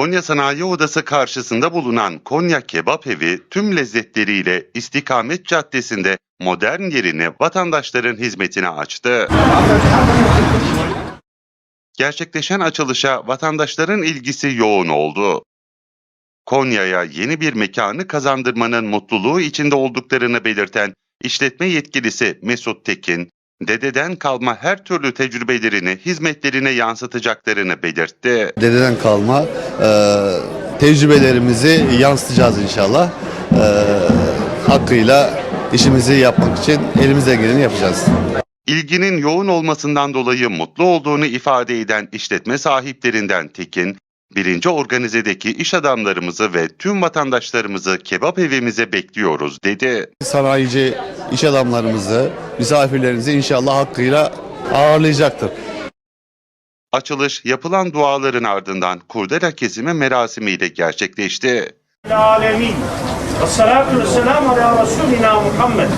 Konya Sanayi Odası karşısında bulunan Konya Kebap Evi tüm lezzetleriyle İstikamet Caddesi'nde modern yerini vatandaşların hizmetine açtı. Gerçekleşen açılışa vatandaşların ilgisi yoğun oldu. Konya'ya yeni bir mekanı kazandırmanın mutluluğu içinde olduklarını belirten işletme yetkilisi Mesut Tekin, dededen kalma her türlü tecrübelerini hizmetlerine yansıtacaklarını belirtti. Dededen kalma e, tecrübelerimizi yansıtacağız inşallah. E, hakkıyla işimizi yapmak için elimize geleni yapacağız. İlginin yoğun olmasından dolayı mutlu olduğunu ifade eden işletme sahiplerinden Tekin, birinci organizedeki iş adamlarımızı ve tüm vatandaşlarımızı kebap evimize bekliyoruz dedi. Sanayici iş adamlarımızı, misafirlerimizi inşallah hakkıyla ağırlayacaktır. Açılış yapılan duaların ardından kurdela kesimi merasimiyle gerçekleşti. Alemin. Esselatu vesselamu ala Resulina Muhammed.